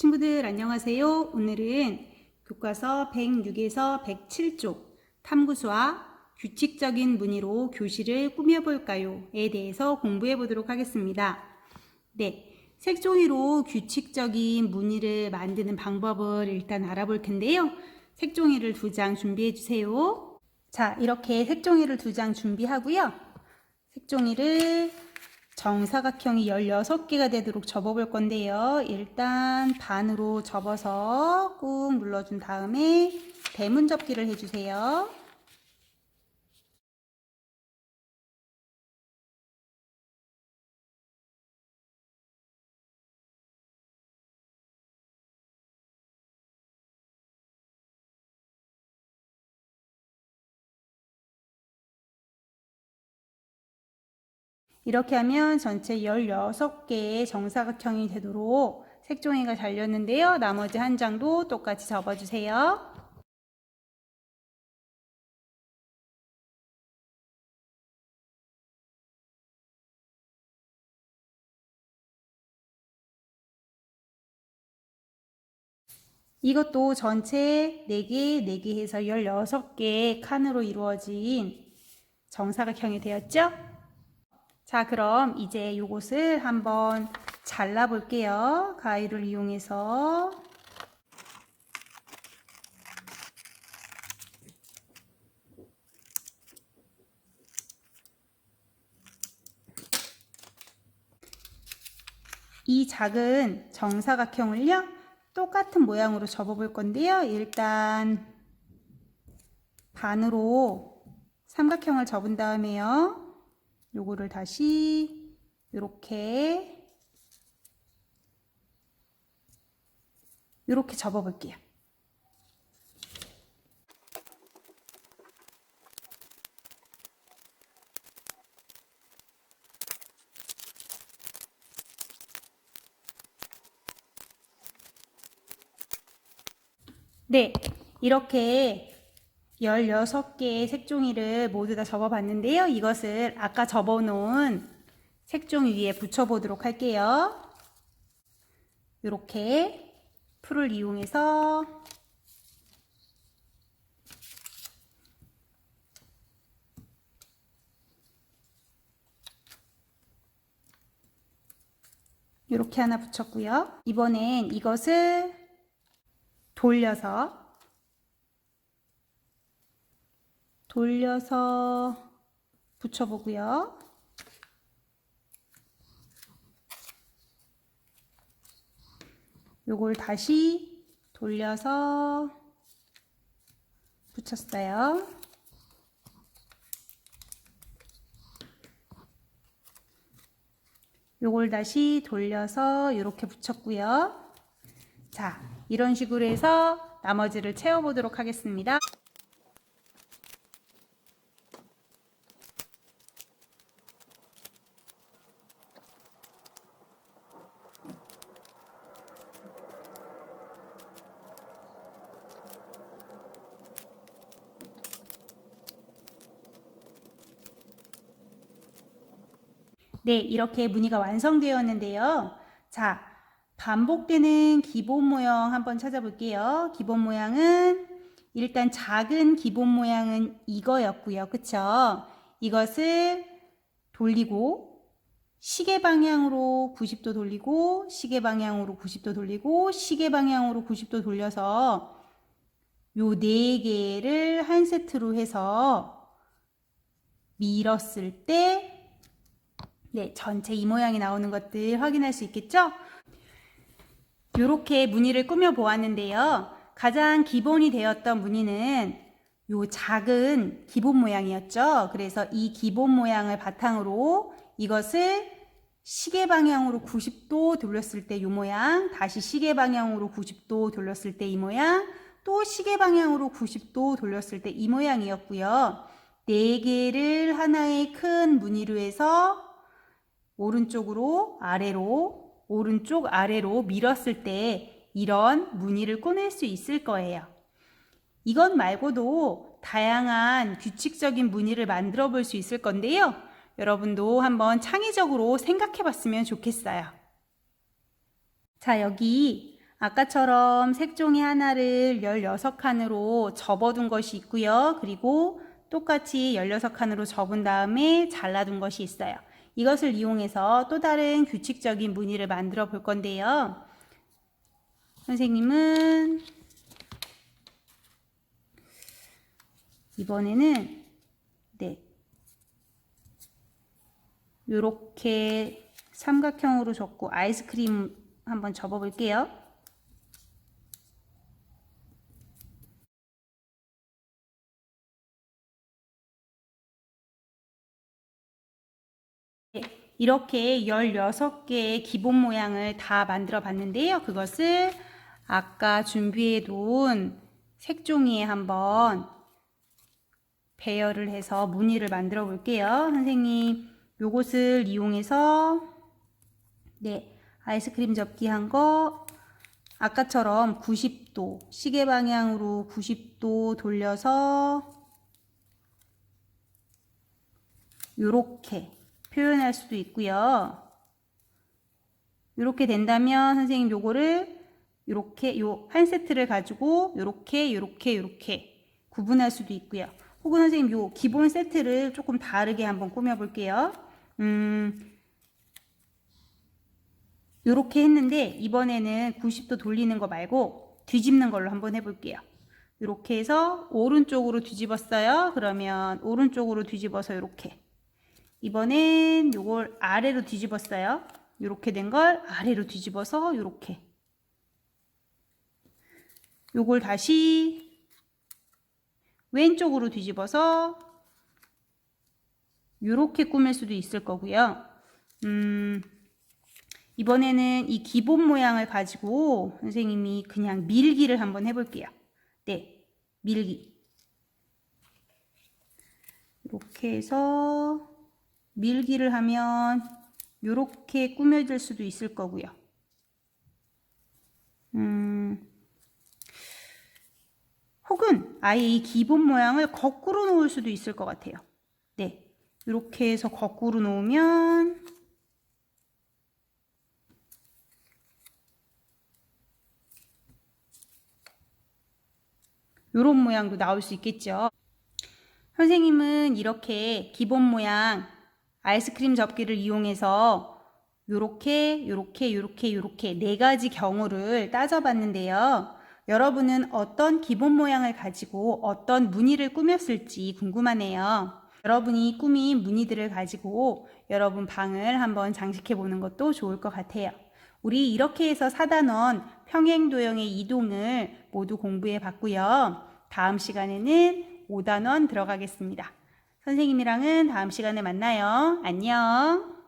친구들 안녕하세요. 오늘은 교과서 106에서 107쪽 탐구수와 규칙적인 무늬로 교실을 꾸며볼까요?에 대해서 공부해 보도록 하겠습니다. 네, 색종이로 규칙적인 무늬를 만드는 방법을 일단 알아볼 텐데요. 색종이를 두 장 준비해 주세요. 자, 이렇게 색종이를 두 장 준비하고요. 색종이를 정사각형이 16개가 되도록 접어볼 건데요. 일단 반으로 접어서 꾹 눌러준 다음에 대문 접기를 해주세요. 이렇게 하면 전체 16개의 정사각형이 되도록 색종이가 달렸는데요. 나머지 한 장도 똑같이 접어주세요. 이것도 전체 4개, 4개 해서 16개의 칸으로 이루어진 정사각형이 되었죠? 자, 그럼 이제 요것을 한번 잘라 볼게요. 가위를 이용해서. 이 작은 정사각형을요, 똑같은 모양으로 접어 볼 건데요. 일단 반으로 삼각형을 접은 다음에요. 요거를 다시 이렇게 이렇게 접어 볼게요. 네, 이렇게 16개의 색종이를 모두 다 접어봤는데요. 이것을 아까 접어놓은 색종이 위에 붙여보도록 할게요. 이렇게 풀을 이용해서 이렇게 하나 붙였고요. 이번엔 이것을 돌려서 돌려서 붙여보고요. 요걸 다시 돌려서 붙였어요. 요걸 다시 돌려서 이렇게 붙였고요. 자, 이런 식으로 해서 나머지를 채워보도록 하겠습니다. 네, 이렇게 무늬가 완성되었는데요. 자, 반복되는 기본 모양 한번 찾아볼게요. 기본 모양은 일단 작은 기본 모양은 이거였고요. 그쵸? 이것을 돌리고 시계 방향으로 90도 돌리고 시계 방향으로 90도 돌리고 시계 방향으로 90도 돌려서 요 네 개를 한 세트로 해서 밀었을 때 네, 전체 이 모양이 나오는 것들 확인할 수 있겠죠? 이렇게 무늬를 꾸며 보았는데요. 가장 기본이 되었던 무늬는 요 작은 기본 모양이었죠. 그래서 이 기본 모양을 바탕으로 이것을 시계 방향으로 90도 돌렸을 때 이 모양, 다시 시계 방향으로 90도 돌렸을 때 이 모양, 또 시계 방향으로 90도 돌렸을 때 이 모양이었고요. 네 개를 하나의 큰 무늬로 해서 오른쪽으로 아래로 오른쪽 아래로 밀었을 때 이런 무늬를 꾸밀 수 있을 거예요. 이것 말고도 다양한 규칙적인 무늬를 만들어 볼 수 있을 건데요. 여러분도 한번 창의적으로 생각해 봤으면 좋겠어요. 자, 여기 아까처럼 색종이 하나를 16칸으로 접어둔 것이 있고요. 그리고 똑같이 16칸으로 접은 다음에 잘라둔 것이 있어요. 이것을 이용해서 또 다른 규칙적인 무늬를 만들어 볼 건데요. 선생님은 이번에는 네. 요렇게 삼각형으로 접고 아이스크림 한번 접어 볼게요. 네, 이렇게 16개의 기본 모양을 다 만들어 봤는데요. 그것을 아까 준비해 놓은 색종이에 한번 배열을 해서 무늬를 만들어 볼게요. 선생님, 요것을 이용해서 네, 아이스크림 접기 한 거 아까처럼 90도 시계 방향으로 90도 돌려서 요렇게 표현할 수도 있고요. 요렇게 된다면 선생님 요거를 요렇게 요 한 세트를 가지고 요렇게 요렇게 요렇게 구분할 수도 있고요. 혹은 선생님 요 기본 세트를 조금 다르게 한번 꾸며 볼게요. 음, 요렇게 했는데 이번에는 90도 돌리는 거 말고 뒤집는 걸로 한번 해 볼게요. 이렇게 해서 오른쪽으로 뒤집었어요. 그러면 오른쪽으로 뒤집어서 이렇게. 이번엔 요걸 아래로 뒤집었어요. 이렇게 된 걸 아래로 뒤집어서 이렇게. 요걸 다시 왼쪽으로 뒤집어서 이렇게 꾸밀 수도 있을 거고요. 음, 이번에는 이 기본 모양을 가지고 선생님이 그냥 밀기를 한번 해볼게요. 네, 밀기. 이렇게 해서 밀기를 하면 이렇게 꾸며질 수도 있을 거고요. 음, 혹은 아예 이 기본 모양을 거꾸로 놓을 수도 있을 것 같아요. 네, 이렇게 해서 거꾸로 놓으면 이런 모양도 나올 수 있겠죠. 선생님은 이렇게 기본 모양 아이스크림 접기를 이용해서 요렇게 요렇게 요렇게 요렇게 네 가지 경우를 따져봤는데요. 여러분은 어떤 기본 모양을 가지고 어떤 무늬를 꾸몄을지 궁금하네요. 여러분이 꾸민 무늬들을 가지고 여러분 방을 한번 장식해 보는 것도 좋을 것 같아요. 우리 이렇게 해서 사단원 평행도형의 이동을 모두 공부해 봤고요. 다음 시간에는 5단원 들어가겠습니다. 선생님이랑은 다음 시간에 만나요. 안녕.